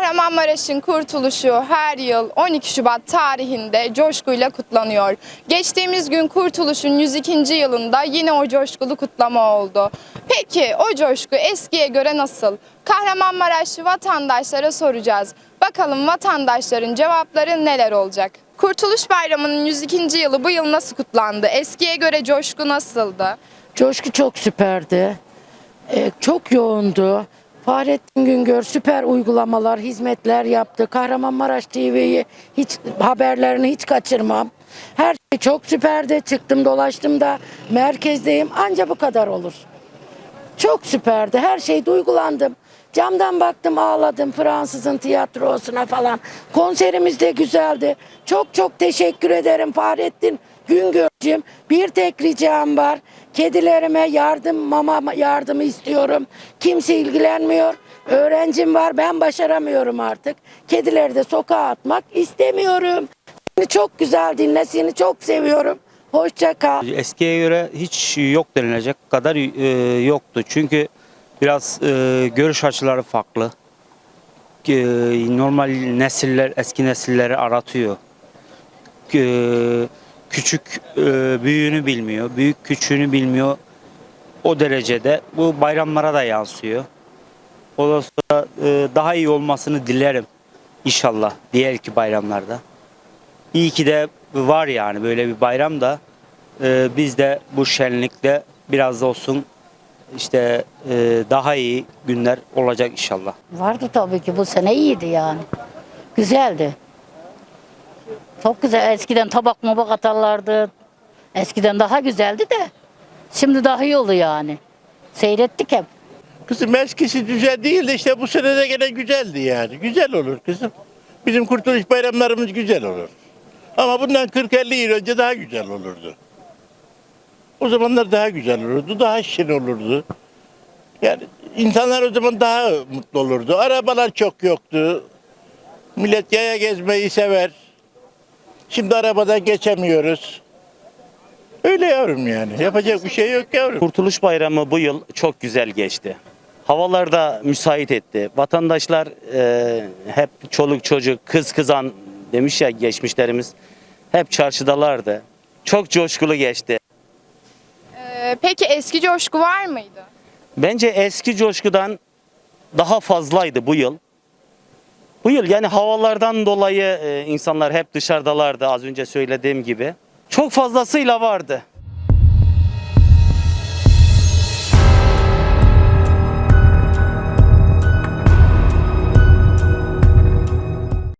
Kahramanmaraş'ın kurtuluşu her yıl 12 Şubat tarihinde coşkuyla kutlanıyor. Geçtiğimiz gün kurtuluşun 102. yılında yine o coşkulu kutlama oldu. Peki o coşku eskiye göre nasıl? Kahramanmaraşlı vatandaşlara soracağız. Bakalım vatandaşların cevapları neler olacak? Kurtuluş Bayramı'nın 102. yılı bu yıl nasıl kutlandı? Eskiye göre coşku nasıldı? Coşku çok süperdi. Ee, çok yoğundu. Fahrettin Güngör süper uygulamalar, hizmetler yaptı. Kahramanmaraş TV'yi hiç haberlerini hiç kaçırmam. Her şey çok süperdi. Çıktım dolaştım da merkezdeyim. Anca bu kadar olur. Çok süperdi. Her şeyde uygulandım. Camdan baktım ağladım Fransızın tiyatrosuna falan. Konserimiz de güzeldi. Çok çok teşekkür ederim Fahrettin Güngör'cüğüm. Bir tek ricam var. Kedilerime yardım, mama yardımı istiyorum. Kimse ilgilenmiyor. Öğrencim var ben başaramıyorum artık. Kedileri de sokağa atmak istemiyorum. Seni çok güzel dinle seni çok seviyorum. Hoşça kal. Eskiye göre hiç yok denilecek kadar e, yoktu. Çünkü biraz e, görüş açıları farklı. E, normal nesiller eski nesilleri aratıyor. E, küçük e, büyüğünü bilmiyor, büyük küçüğünü bilmiyor. O derecede bu bayramlara da yansıyor. Ondan sonra e, daha iyi olmasını dilerim inşallah diğer ki bayramlarda. İyi ki de var yani böyle bir bayram da e, biz de bu şenlikte biraz da olsun işte e, daha iyi günler olacak inşallah. Vardı tabii ki bu sene iyiydi yani. Güzeldi. Çok güzel. Eskiden tabak mabak atarlardı. Eskiden daha güzeldi de. Şimdi daha iyi oldu yani. Seyrettik hep. Kızım eskisi güzel değil de işte bu sene de gene güzeldi yani. Güzel olur kızım. Bizim kurtuluş bayramlarımız güzel olur. Ama bundan 40-50 yıl önce daha güzel olurdu. O zamanlar daha güzel olurdu, daha şirin olurdu. Yani insanlar o zaman daha mutlu olurdu. Arabalar çok yoktu. Millet yaya gezmeyi sever. Şimdi arabadan geçemiyoruz. Öyle yavrum yani. Yapacak bir şey yok yavrum. Kurtuluş Bayramı bu yıl çok güzel geçti. Havalar da müsait etti. Vatandaşlar e, hep çoluk çocuk, kız kızan demiş ya geçmişlerimiz. Hep çarşıdalardı. Çok coşkulu geçti. Ee, peki eski coşku var mıydı? Bence eski coşkudan daha fazlaydı bu yıl. Bu yıl yani havalardan dolayı e, insanlar hep dışarıdalardı az önce söylediğim gibi. Çok fazlasıyla vardı.